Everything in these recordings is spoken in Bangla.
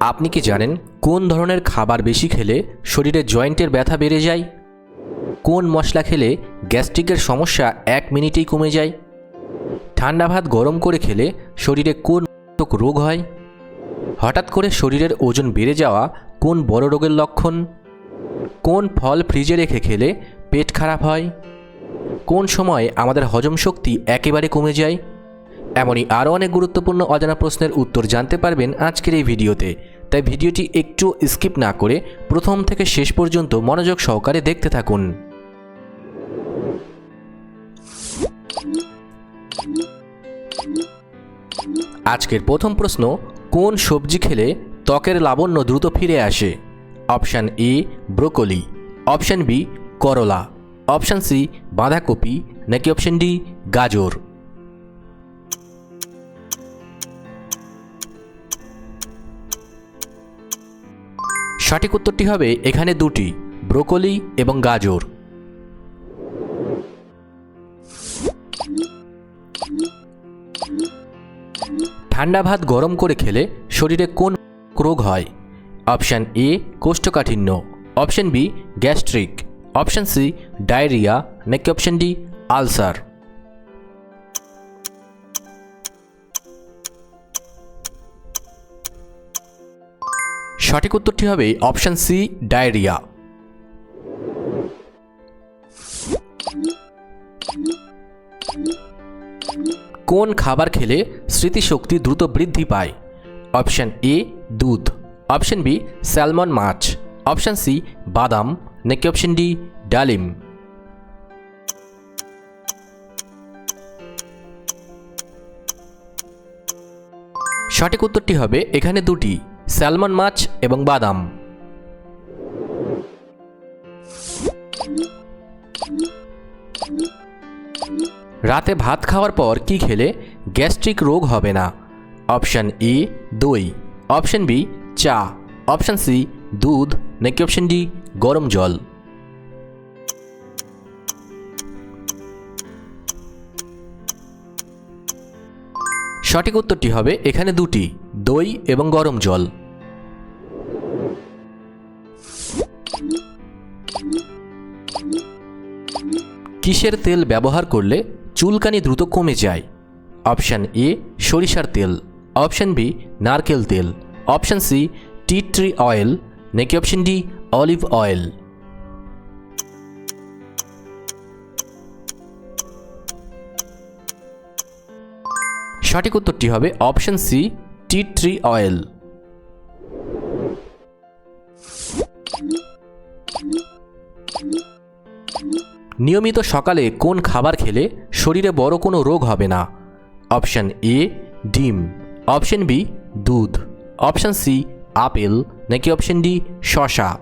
আপনি কি জানেন কোন ধরনের খাবার বেশি খেলে শরীরে জয়েন্টের ব্যথা বেড়ে যায়? কোন মশলা খেলে গ্যাস্ট্রিকের সমস্যা এক মিনিটেই কমে যায়? ঠান্ডা ভাত গরম করে খেলে শরীরে কোন রোগ হয়? হঠাৎ করে শরীরের ওজন বেড়ে যাওয়া কোন বড় রোগের লক্ষণ? কোন ফল ফ্রিজে রেখে খেলে পেট খারাপ হয়? কোন সময় আমাদের হজম শক্তি একেবারে কমে যায়? এমনই আরও অনেক গুরুত্বপূর্ণ অজানা প্রশ্নের উত্তর জানতে পারবেন আজকের এই ভিডিওতে। তাই ভিডিওটি একটু স্কিপ না করে প্রথম থেকে শেষ পর্যন্ত মনোযোগ সহকারে দেখতে থাকুন। আজকের প্রথম প্রশ্ন, কোন সবজি খেলে ত্বকের লাবণ্য দ্রুত ফিরে আসে? Option A, broccoli. Option B, করলা। অপশান সি, বাঁধাকপি। নাকি অপশান ডি, গাজর। সঠিক উত্তরটি হবে এখানে দুটি, ব্রোকলি এবং গাজর। ঠান্ডা ভাত গরম করে খেলে শরীরে কোন রোগ হয়? অপশান এ, কোষ্ঠকাঠিন্য। Option B, gastric. Option C, diarrhoea. নাকি অপশান ডি, আলসার। সঠিক উত্তরটি হবে অপশান সি, ডায়রিয়া। কোন খাবার খেলে স্মৃতিশক্তি দ্রুত বৃদ্ধি পায়? অপশান এ, দুধ। অপশান বি, স্যালমন মাছ। অপশান সি, বাদাম। নাকি অপশান ডি, ডালিম। সঠিক উত্তরটি হবে এখানে দুটি। স্যালমন মাছ এবং বাদাম। রাতে ভাত খাওয়ার পর কি খেলে গ্যাস্ট্রিক রোগ হবে না? অপশান এ, দই। অপশান বি, চা। অপশান সি, দুধ। নাকি অপশান ডি, গরম জল। সঠিক উত্তরটি হবে এখানে দুটি, দই এবং গরম জল। কিসের তেল ব্যবহার করলে চুলকানি দ্রুত কমে যায়? অপশান এ, সরিষার তেল। অপশান বি, নারকেল তেল। Option C, tea tree oil. নাকি অপশান ডি, অলিভ অয়েল? সঠিক উত্তরটি হবে option C, tea tree oil. নিয়মিত সকালে কোন খাবার খেলে শরীরে বড় কোনো রোগ হবে না? অপশান এ, ডিম। অপশান বি, দুধ। Option C, apple. নাকি অপশান ডি শশা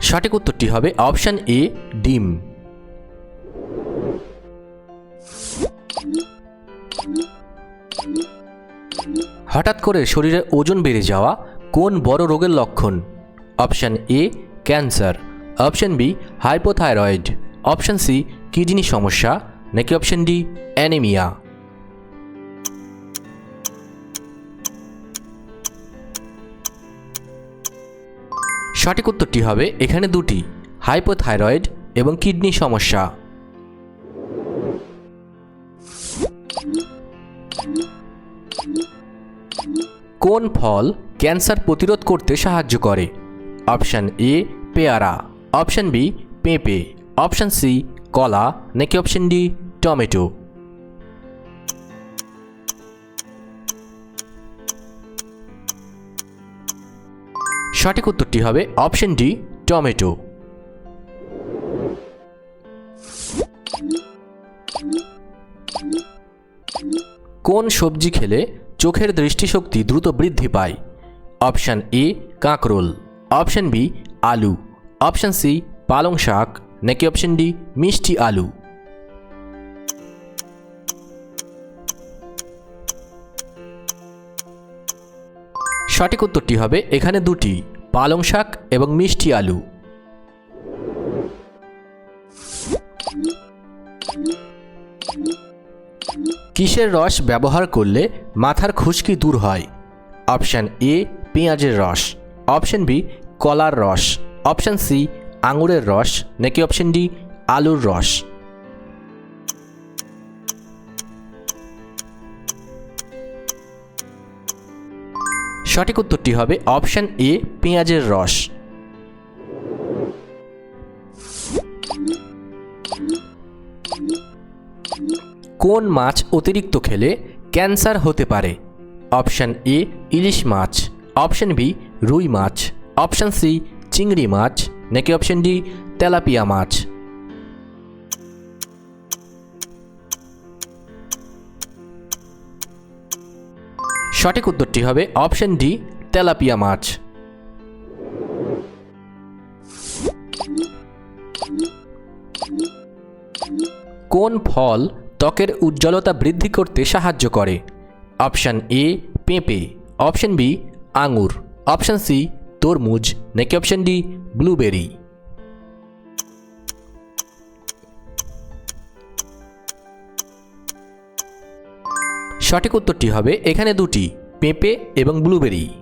সঠিক উত্তরটি হবে অপশান এ, ডিম। হঠাৎ করে শরীরে ওজন বেড়ে যাওয়া কোন বড় রোগের লক্ষণ? Option A cancer. Option B hypothyroid. Option C kidney সমস্যা। নাকি অপশান ডি অ্যানিমিয়া? সঠিক উত্তরটি হবে এখানে দুটি, হাইপোথাইরয়েড এবং কিডনি সমস্যা। কোন ফল ক্যান্সার প্রতিরোধ করতে সাহায্য করে? অপশান এ পেয়ারা। অপশান বি পেঁপে। অপশান সি কলা। নাকি অপশান ডি টমেটো? সঠিক উত্তরটি হবে অপশান ডি টমেটো। কোন সবজি খেলে চোখের দৃষ্টিশক্তি দ্রুত বৃদ্ধি পায়। অপশান এ, কাঁকরোল। অপশান বি, আলু। অপশান সি, পালং শাক। নাকি অপশান ডি, মিষ্টি আলু। সঠিক উত্তরটি হবে এখানে দুটি, পালং শাক এবং মিষ্টি আলু। কিসের রস ব্যবহার করলে মাথার খুশকি দূর হয়? অপশান এ, পেঁয়াজের রস। অপশান বি, কলার রস। অপশান সি, আঙুরের রস। নাকি অপশান ডি, আলুর রস? সঠিক উত্তরটি হবে অপশান এ, পেঁয়াজের রস। কোন মাছ অতিরিক্ত খেলে ক্যান্সার হতে পারে? অপশান এ, ইলিশ মাছ। অপশান বি, রুই মাছ। অপশান সি, চিংড়ি মাছ। নাকি অপশান ডি, তেলাপিয়া মাছ? সঠিক উত্তরটি হবে অপশান ডি, তেলাপিয়া মাছ। কোন ফল ত্বকের উজ্জ্বলতা বৃদ্ধি করতে সাহায্য করে। অপশান এ পেঁপে। অপশান বি আঙুর। অপশান সি তরমুজ। নাকি অপশান ডি ব্লুবেরি। সঠিক উত্তরটি হবে এখানে দুটি, পেঁপে এবং ব্লুবেরি।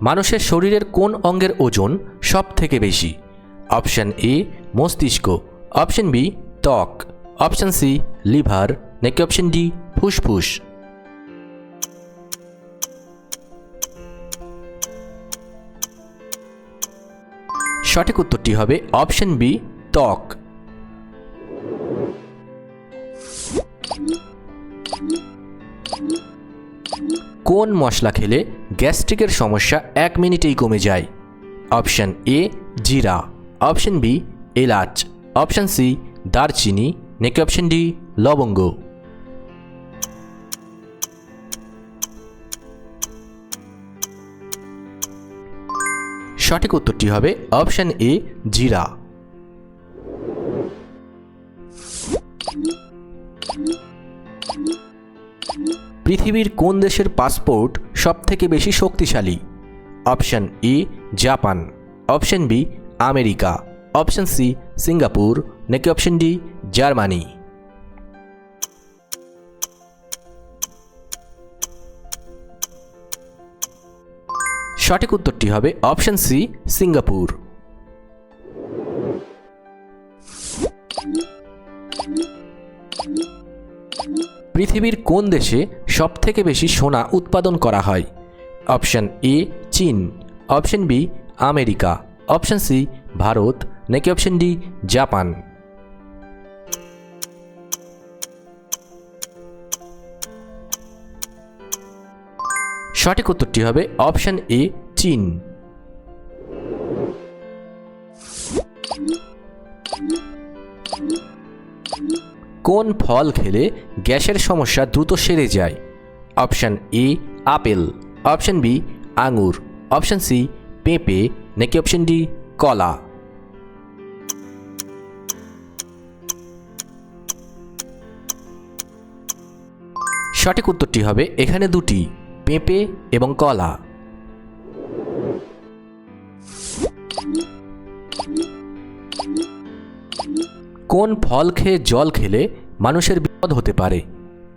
মানুষের শরীরের কোন অঙ্গের ওজন সব থেকে বেশি? অপশান এ, মস্তিষ্ক। অপশান বি, ত্বক। Option C, liver. নাকি অপশান ডি, ফুসফুস? সঠিক উত্তরটি হবে অপশান বি, ত্বক। কোন মশলা খেলে গ্যাস্ট্রিকের সমস্যা এক মিনিটেই কমে যায়। অপশান এ, জিরা। অপশান বি, এলাচ। অপশান সি, দারচিনি। নাকি অপশান ডি, লবঙ্গ। সঠিক উত্তরটি হবে অপশান এ, জিরা। পৃথিবীর কোন দেশের পাসপোর্ট সবথেকে বেশি শক্তিশালী? Option A Japan. Option B America. Option C Singapore. নাকি অপশান ডি জার্মানি। সঠিক উত্তরটি হবে অপশান সি সিঙ্গাপুর। পৃথিবীর কোন দেশে সবথেকে বেশি সোনা উৎপাদন করা হয়? অপশান এ, চীন। Option B, America. Option C, Bharat. নাকি অপশান ডি, জাপান? সঠিক উত্তরটি হবে অপশান এ, চীন। কোন ফল খেলে গ্যাসের সমস্যা দ্রুত সেরে যায়? Option A, apple. Option B, আঙুর। অপশান সি, পেঁপে। নাকি অপশান ডি, কলা? সঠিক উত্তরটি হবে এখানে দুটি, পেঁপে এবং কলা। কোন ফল খেয়ে জল খেলে মানুষের বিপদ হতে পারে।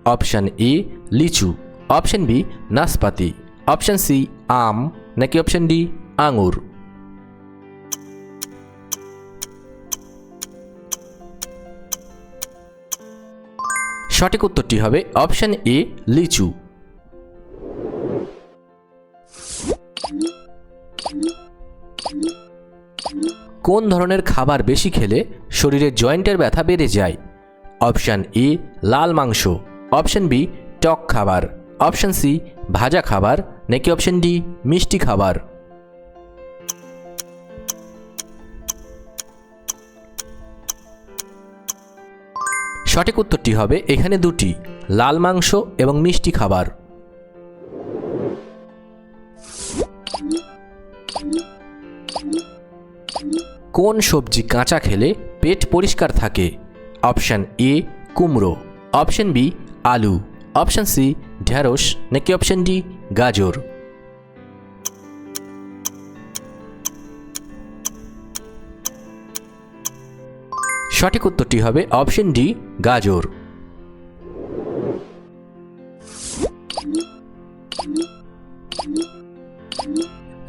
অপশান এ, লিচু। অপশান বি, নাশপাতি। অপশান সি, আম। নাকি অপশান ডি, আঙুর। সঠিক উত্তরটি হবে অপশান এ, লিচু। কোন ধরনের খাবার বেশি খেলে শরীরের জয়েন্টের ব্যথা বেড়ে যায়? অপশান এ লাল মাংস। অপশান বি টক খাবার। অপশান সি ভাজা খাবার। নাকি অপশান ডি মিষ্টি খাবার? সঠিক উত্তরটি হবে এখানে দুটি, লাল মাংস এবং মিষ্টি খাবার। কোন সবজি কাঁচা খেলে পেট পরিষ্কার থাকে? অপশান এ কুমড়ো অপশান বি আলু অপশান সি ঢ্যাঁড়স নাকি অপশান ডি গাজর? সঠিক উত্তরটি হবে অপশন ডি গাজর।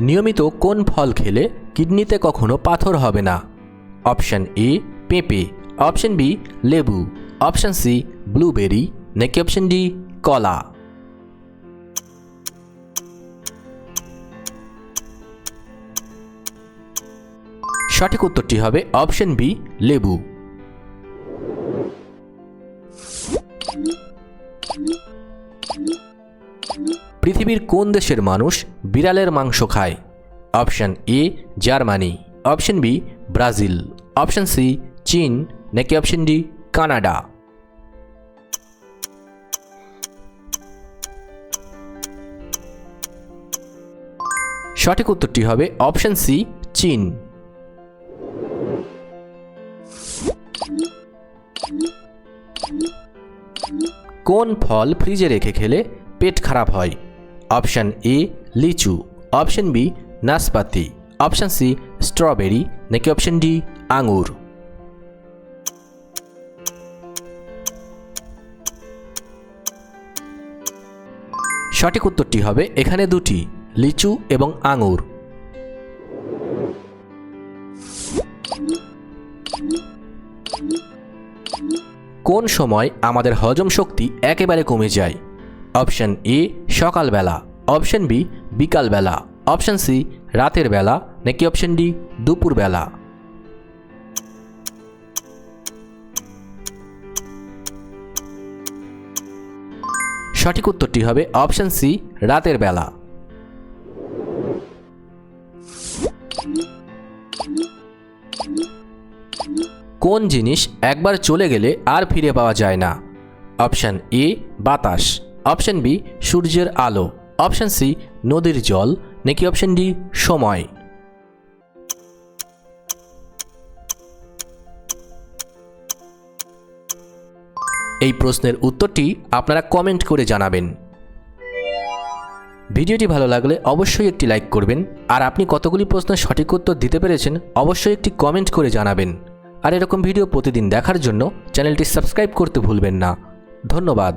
নিয়মিত কোন ফল খেলে কিডনিতে কখনো পাথর হবে না? অপশন এ পেঁপে। অপশন বি লেবু। অপশন সি ব্লুবেরি নাকি অপশন ডি কলা। সঠিক উত্তরটি হবে অপশন বি লেবু। পৃথিবীর কোন দেশের মানুষ বিড়ালের মাংস খায়? Option A Germany. Option B Brazil. Option C চীন। নাকি অপশন ডি, কানাডা। সঠিক উত্তরটি হবে অপশন সি, চীন। কোন ফল ফ্রিজে রেখে খেলে পেট খারাপ হয়? অপশান এ, লিচু। অপশন বি, নাশপাতি। Option C, strawberry. নাকি অপশন ডি, আঙুর। সঠিক উত্তরটি হবে এখানে দুটি, লিচু এবং আঙুর। কোন সময় আমাদের হজম শক্তি একেবারে কমে যায়? অপশন এ, সকালবেলা। অপশন বি, বিকালবেলা। অপশন সি, রাতের বেলা। নাকি অপশন ডি, দুপুরবেলা। সঠিক উত্তরটি হবে অপশন সি, রাতের বেলা। কোন জিনিস একবার চলে গেলে আর ফিরে পাওয়া যায় না? অপশান এ, বাতাস। অপশান বি, সূর্যের আলো। অপশান সি, নদীর জল। নাকি অপশান ডি, সময়। এই প্রশ্নের উত্তরটি আপনারা কমেন্ট করে জানাবেন। ভিডিওটি ভালো লাগলে অবশ্যই একটি লাইক করবেন, আর আপনি কতগুলি প্রশ্নের সঠিক উত্তর দিতে পেরেছেন অবশ্যই একটি কমেন্ট করে জানাবেন। আর এরকম ভিডিও প্রতিদিন দেখার জন্য চ্যানেলটি সাবস্ক্রাইব করতে ভুলবেন না। ধন্যবাদ।